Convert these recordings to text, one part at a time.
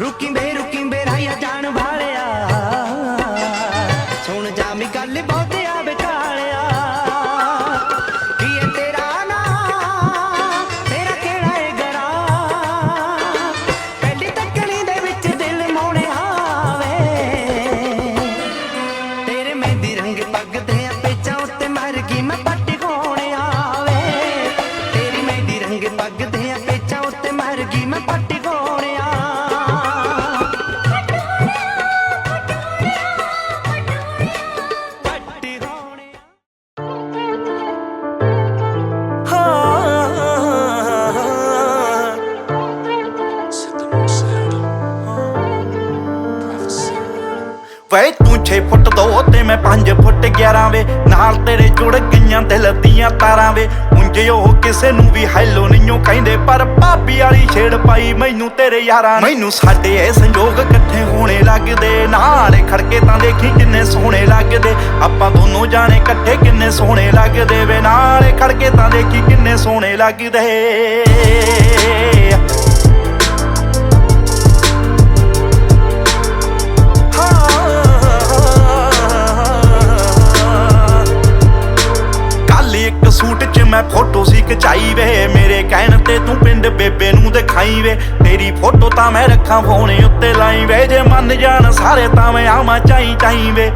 Rookie made a 6 ਫੁੱਟ 2 ਤੇ ਮੈਂ 5 ਫੁੱਟ 11 ਵੇ। ਨਾਲ ਤੇਰੇ ਜੁੜ ਗਈਆਂ ਦਿਲ ਦੀਆਂ ਤਾਰਾਂ ਵੇ। ਉਂਝ ਉਹ ਕਿਸੇ ਨੂੰ ਵੀ ਹੈਲੋ ਨਹੀਂਓ ਕਹਿੰਦੇ, ਪਰ ਭਾਬੀ ਵਾਲੀ ਛੇੜ ਪਾਈ ਮੈਨੂੰ ਤੇਰੇ ਯਾਰਾਂ ਮੈਨੂੰ ਸਾਡੇ ਇਹ ਸੰਜੋਗ ਇਕੱਠੇ ਹੋਣੇ ਲੱਗਦੇ। ਨਾਲ ਖੜਕੇ ਤਾਂ ਦੇਖੀ ਕਿੰਨੇ ਸੋਹਣੇ ਲੱਗਦੇ। ਆਪਾਂ ਦੋਨੋਂ ਜਾਣੇ ਇਕੱਠੇ ਕਿੰਨੇ ਸੋਹਣੇ ਲੱਗਦੇ ਵੇ। ਨਾਲ ਖੜਕੇ ਤਾਂ ਦੇਖੀ ਕਿੰਨੇ ਸੋਹਣੇ ਲੱਗਦੇ। ਪਿੰਡ ਬੇਬੇ ਨੂੰ ਦਿਖਾਈ ਵੇ। ਤੇਰੀ ਫੋਟੋ ਤਾਂ ਮੈਂ ਰੱਖਾਂ, ਫੋਨ ਉੱਤੇ ਲਾਈ ਵੇ। ਜੇ ਮੰਨ ਜਾਣ ਸਾਰੇ ਤਾਂ ਮੈਂ ਆਵਾਂ ਚਾਈ ਚਾਈ ਵੇ।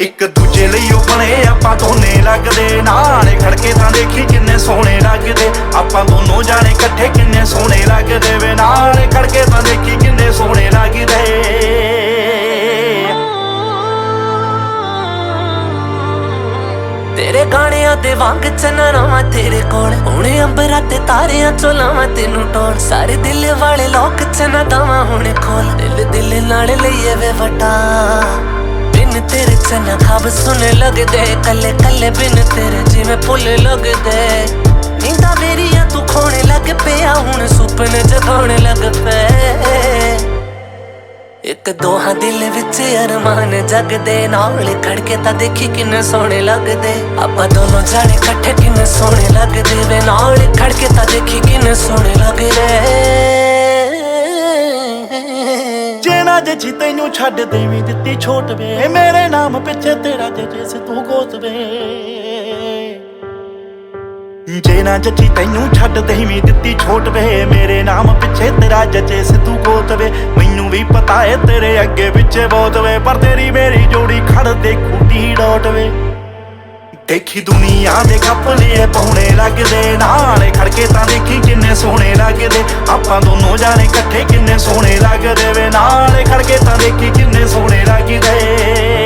ਇੱਕ ਦੂਜੇ ਲਈ ਉਹ ਬਣੇ, ਆਪਾਂ ਦੋਨੇ ਲੱਗਦੇ। ਨਾਲੇ ਖੜਕੇ ਤਾਂ ਦੇਖੀ ਕਿੰਨੇ ਸੋਹਣੇ ਲੱਗਦੇ। ਆਪਾਂ ਦੋਨੋਂ ਜਾਣੇ ਇਕੱਠੇ ਕਿੰਨੇ ਸੋਹਣੇ ਲੱਗਦੇ ਵੇ। ਨਾਲੇ ਖੜਕੇ ਤਾਂ ਦੇਖੀ ਕਿੰਨੇ ਸੋਹਣੇ ਲੱਗਦੇ। ਤੇਰੇ ਗਾਣਿਆਂ ਦੇ ਵਾਂਗ ਚਨਰਾਵਾਂ ਤੇਰੇ ਕੋਲ। ਹੁਣ ਅੰਬਰਾਂ ਤੇ ਤਾਰਿਆਂ ਚੋਂ ਲਾਵਾਂ ਤੈਨੂੰ ਟੋਲ। ਸਾਰੇ ਦਿਲ ਵਾਲੇ ਲੋਕ ਚਨਾ ਦਵਾਂ ਹੁਣ ਖੋਲ। ਦਿਲ ਦਿਲ ਨਾਲ ਲਈਏ ਵੇ ਵਟਾ। ਬਿਨ ਤੇਰੇ ਚਨਾ ਖਾਬ ਸੁਣ ਲੱਗਦੇ, ਕੱਲੇ ਕੱਲੇ ਬਿਨ ਤੇਰੇ ਜਿਵੇਂ ਫੁੱਲ ਲੱਗਦੇ। ਨੀਂਦਾਂ ਮੇਰੀਆਂ ਤੂੰ ਖੋਣੇ ਲੱਗ ਪਿਆ, ਹੁਣ ਸੁਪਨੇ ਜਗਾਉਣ ਲੱਗ ਪਏ। ਇੱਕ ਦੋਹਾਂ ਦਿਲ ਵਿੱਚ ਅਰਮਾਨ ਜਗਦੇ, ਨਾਲ ਖੜਕੇ ਤਾਂ ਦੇਖੀ ਕਿੰਨੇ ਸੋਹਣੇ ਲੱਗਦੇ। ਆਪਾਂ ਦੋਨੋਂ ਜਾਣੇ ਇਕੱਠੇ ਕਿੰਨੇ ਸੋਹਣੇ ਲੱਗਦੇ ਵੇ, ਨਾਲ ਖੜਕੇ ਤਾਂ ਦੇਖੀ ਕਿੰਨੇ ਸੋਹਣੇ ਲੱਗਦੇ। ਜੇ ਨਾ ਜੱਜੀ ਤੈਨੂੰ ਛੱਡ ਦੇਵੀਂ ਦਿੱਤੀ ਛੋਟ ਵੇ, ਮੇਰੇ ਨਾਮ ਪਿੱਛੇ ਤੇਰਾ ਜੇ ਜਿਸ ਤੂੰ ਗੋਤ ਵੇ। ਜੇ ਨਾ ਜੱਜੀ ਤੈਨੂੰ ਛੱਡ ਦੇਵੀਂ ਦਿੱਤੀ ਛੋਟ ਵੇ। ਮੇਰੇ ਨਾਮ ਪਿੱਛੇ ਤੇਰਾ ਜੱਜੇ ਸਿੱਧੂ ਗੋਤ ਵੇ। ਮੈਨੂੰ ਵੀ ਪਤਾ ਏ ਤੇਰੇ ਅੱਗੇ ਪਿੱਛੇ ਬਹੁਤ ਵੇ। ਪਰ ਤੇਰੀ ਮੇਰੀ ਜੋੜੀ ਖੜ ਦੇ ਖੂਟੀ ਡੋਟ ਵੇ। ਦੇਖੀ ਦੁਨੀਆ ਦੇ ਕੱਪੜੇ ਪਾਉਣੇ ਲੱਗਦੇ। ਨਾਲੇ ਖੜਕੇ ਤਾਂ ਦੇਖੀ ਕਿੰਨੇ ਸੋਹਣੇ ਲੱਗਦੇ। ਆਪਾਂ ਦੋਨੋਂ ਜਾਣੇ ਇਕੱਠੇ ਕਿੰਨੇ ਸੋਹਣੇ ਲੱਗਦੇ ਵੇ। ਨਾਲੇ ਖੜਕੇ ਤਾਂ ਦੇਖੀ ਕਿੰਨੇ ਸੋਹਣੇ ਲੱਗਦੇ।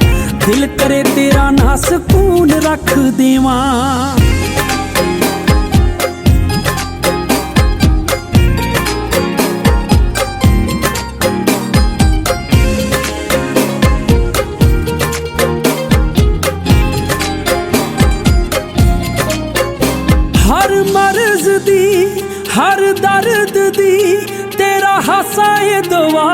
ਦਿਲ ਕਰੇ ਤੇਰਾ ਨਾ ਸਕੂਨ ਰੱਖ ਦੇਵਾਂ। ਹਰ ਮਰਜ਼ ਦੀ, ਹਰ ਦਰਦ ਦੀ ਤੇਰਾ ਹਾਸਾ ਏ ਦਵਾ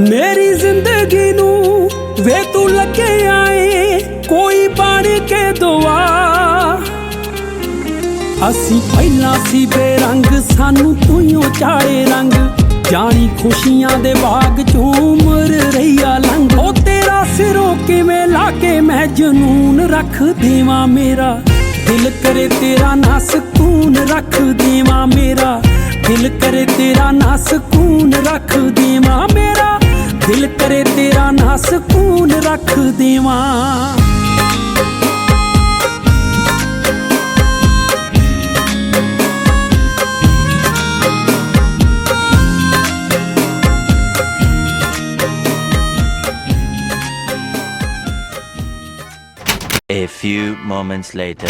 ਮੇਰੀ ਜ਼ਿੰਦਗੀ ਨੂੰ ਵੇ ਤੂੰ ਲੱਗੇ ਆਏ, ਕੋਈ ਬਣ ਕੇ ਦੁਆ। ਅਸੀਂ ਪਹਿਲਾਂ ਸੀ ਬੇਰੰਗ, ਸਾਨੂੰ ਤੂੰ ਚਾੜੇ ਰੰਗ। ਜਾਣੀ ਖੁਸ਼ੀਆਂ ਦੇ ਬਾਗ ਚੋਂ ਉਮਰ ਰਹੀਆ ਲੰਘ। ਉਹ ਤੇਰਾ ਸਿਰੋਂ ਕਿਵੇਂ ਲਾ ਕੇ ਮੈਂ ਜਨੂਨ ਰੱਖ ਦੇਵਾਂ ਮੇਰਾ? ਦਿਲ ਕਰੇ ਤੇਰਾ ਨਾ ਸਕੂਨ ਰੱਖ ਦੇਵਾਂ ਮੇਰਾ। ਦਿਲ ਕਰੇ ਤੇਰਾ ਨਾ ਸਕੂਨ ਰੱਖ ਦੇਵਾਂ ਮੇਰਾ। ਦਿਲ ਕਰੇ ਤੇਰਾ ਨਾ ਸਕੂਨ ਰੱਖ ਦੇਵਾਂ A few moments later.